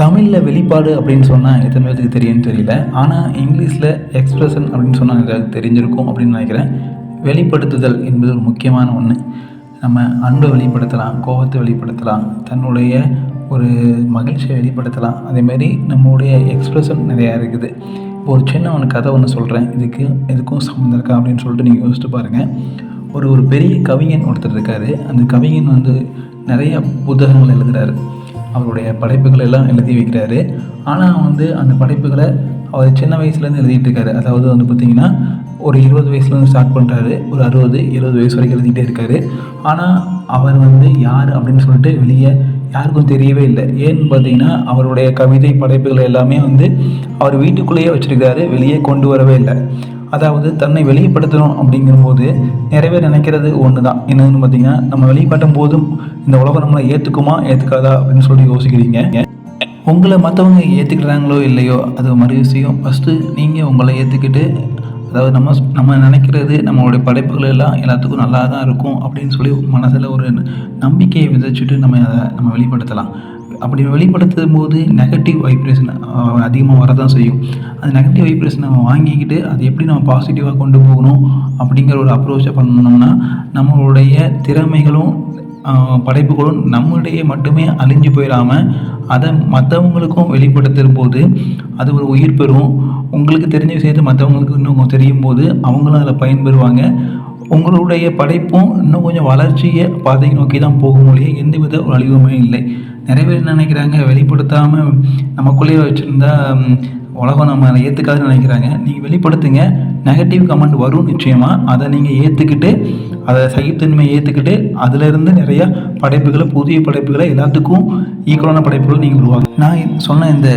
தமிழில் வெளிப்பாடு அப்படின்னு சொன்னால் எத்தனை பேருக்கு தெரியும்னு தெரியல. ஆனால் இங்கிலீஷில் எக்ஸ்பிரஷன் அப்படின்னு சொன்னால் எனக்கு தெரிஞ்சிருக்கும் அப்படின்னு நினைக்கிறேன். வெளிப்படுத்துதல் என்பது ஒரு முக்கியமான ஒன்று நம்ம அன்பை வெளிப்படுத்தலாம் கோபத்தை வெளிப்படுத்தலாம் தன்னுடைய ஒரு மகிழ்ச்சியை வெளிப்படுத்தலாம். அதேமாரி நம்மளுடைய எக்ஸ்பிரஷன் நிறையா இருக்குது. இப்போ ஒரு சின்ன ஒன்று கதை ஒன்று சொல்கிறேன் இதுக்கு இதுக்கும் சம்மந்தம் இருக்கா அப்படின்னு சொல்லிட்டு நீங்கள் யோசிச்சு பாருங்கள் ஒரு ஒரு பெரிய கவிஞன் ஒருத்தர் இருக்கார். அந்த கவிஞன் வந்து நிறைய புத்தகங்கள் எழுதுகிறாரு அவருடைய படைப்புகள் எல்லாம் எழுதி வைக்கிறாரு. ஆனால் வந்து அந்த படைப்புகளை அவர் சின்ன வயசுலேருந்து எழுதிட்டு இருக்காரு. அதாவது வந்து பார்த்திங்கன்னா ஒரு இருபது வயசுலேருந்து ஸ்டார்ட் பண்ணுறாரு ஒரு அறுபது எழுபது வயசு வரைக்கும் எழுதிட்டே இருக்காரு. ஆனால் அவர் வந்து யார் அப்படின்னு சொல்லிட்டு வெளியே யாருக்கும் தெரியவே இல்லை. ஏன்னு பார்த்தீங்கன்னா அவருடைய கவிதை படைப்புகள் எல்லாமே வந்து அவர் வீட்டுக்குள்ளேயே வச்சுருக்காரு வெளியே கொண்டு வரவே இல்லை. அதாவது தன்னை வெளிப்படுத்தணும் அப்படிங்கும்போது நிறைய பேர் நினைக்கிறது ஒன்று தான் என்னதுன்னு பார்த்தீங்கன்னா நம்ம வெளிப்படுத்தும் போதும் இந்த உலகம் நம்மளை ஏற்றுக்குமா ஏற்றுக்காதா அப்படின்னு சொல்லி யோசிக்கிறீங்க. உங்களை மற்றவங்க ஏற்றுக்கிறாங்களோ இல்லையோ அது மறு விஷயம். ஃபஸ்ட்டு நீங்கள் உங்களை ஏற்றுக்கிட்டு அதாவது நம்ம நம்ம நினைக்கிறது நம்மளுடைய படைப்புகள் எல்லாம் எல்லாத்துக்கும் நல்லா தான் இருக்கும் அப்படின்னு சொல்லி மனசில் ஒரு நம்பிக்கையை விதைச்சிட்டு நம்ம அதை நம்ம வெளிப்படுத்தலாம். அப்படி வெளிப்படுத்தும் போது நெகட்டிவ் வைப்ரேஷன் அதிகமாக வரதான் செய்யும். அந்த நெகட்டிவ் வைப்ரேஷன் நம்ம வாங்கிக்கிட்டு அது எப்படி நம்ம பாசிட்டிவாக கொண்டு போகணும் அப்படிங்கிற ஒரு அப்ரோச்சை பண்ணணும்னா நம்மளுடைய திறமைகளும் படைப்புகளும் நம்மளிடையே மட்டுமே அழிஞ்சு போயிடாமல் அதை மற்றவங்களுக்கும் வெளிப்படுத்தும் போது அது ஒரு உயிர் பெறும். உங்களுக்கு தெரிஞ்ச விஷயத்தை மற்றவங்களுக்கு இன்னும் தெரியும் போது அவங்களும் அதில் பயன்பெறுவாங்க. உங்களுடைய படைப்பும் இன்னும் கொஞ்சம் வளர்ச்சியை பாதை நோக்கி தான் போகும் மொழியே எந்தவித ஒரு அழிவுமே இல்லை. நிறைய பேர் என்ன நினைக்கிறாங்க? வெளிப்படுத்தாமல் நமக்குள்ளேயே வச்சுருந்தா உலகம் நம்ம ஏற்றுக்காதுன்னு நினைக்கிறாங்க. நீங்கள் வெளிப்படுத்துங்க. நெகட்டிவ் கமெண்ட் வரும் நிச்சயமாக அதை நீங்கள் ஏற்றுக்கிட்டு அதை சகித்தன்மையை ஏற்றுக்கிட்டு அதிலிருந்து நிறையா படைப்புகளை புதிய படைப்புகளை எல்லாத்துக்கும் ஈக்குவலான படைப்புகளை நீங்கள் உருவாங்க நான் சொன்ன இந்த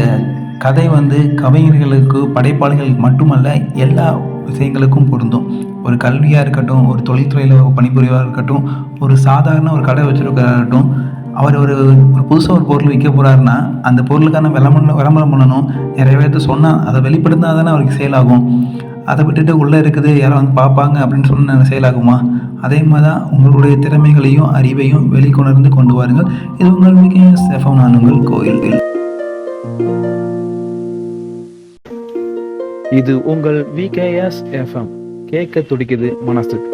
கதை வந்து கவிஞர்களுக்கு படைப்பாளிகளுக்கு மட்டுமல்ல எல்லா விஷயங்களுக்கும் பொருந்தும். ஒரு கல்வியாக இருக்கட்டும் ஒரு தொழில்துறையில் பணிபுரிவாக இருக்கட்டும் ஒரு சாதாரண ஒரு கடை வச்சுருக்கட்டும் அவர் ஒரு ஒரு புதுசாக ஒரு பொருள் விற்க போகிறாருன்னா அந்த பொருளுக்கான விளம்பரம் விளம்பரம் பண்ணணும். நிறைய பேர்த்து சொன்னால் அதை வெளிப்படுத்தினா தானே அவருக்கு சேல் ஆகும். அதை விட்டுட்டு உள்ளே இருக்குது யாரோ வந்து பார்ப்பாங்க அப்படின்னு சொன்ன சேல் ஆகுமா? அதே மாதிரி தான் உங்களுடைய திறமைகளையும் அறிவையும் வெளிக்கொணர்ந்து கொண்டு வாருங்கள். இது உங்கள் மிக செஃபம் நான் கோயில். இது உங்கள் விகேஎஸ் எஃப்எம் கேட்க துடிக்குது மனசுக்கு.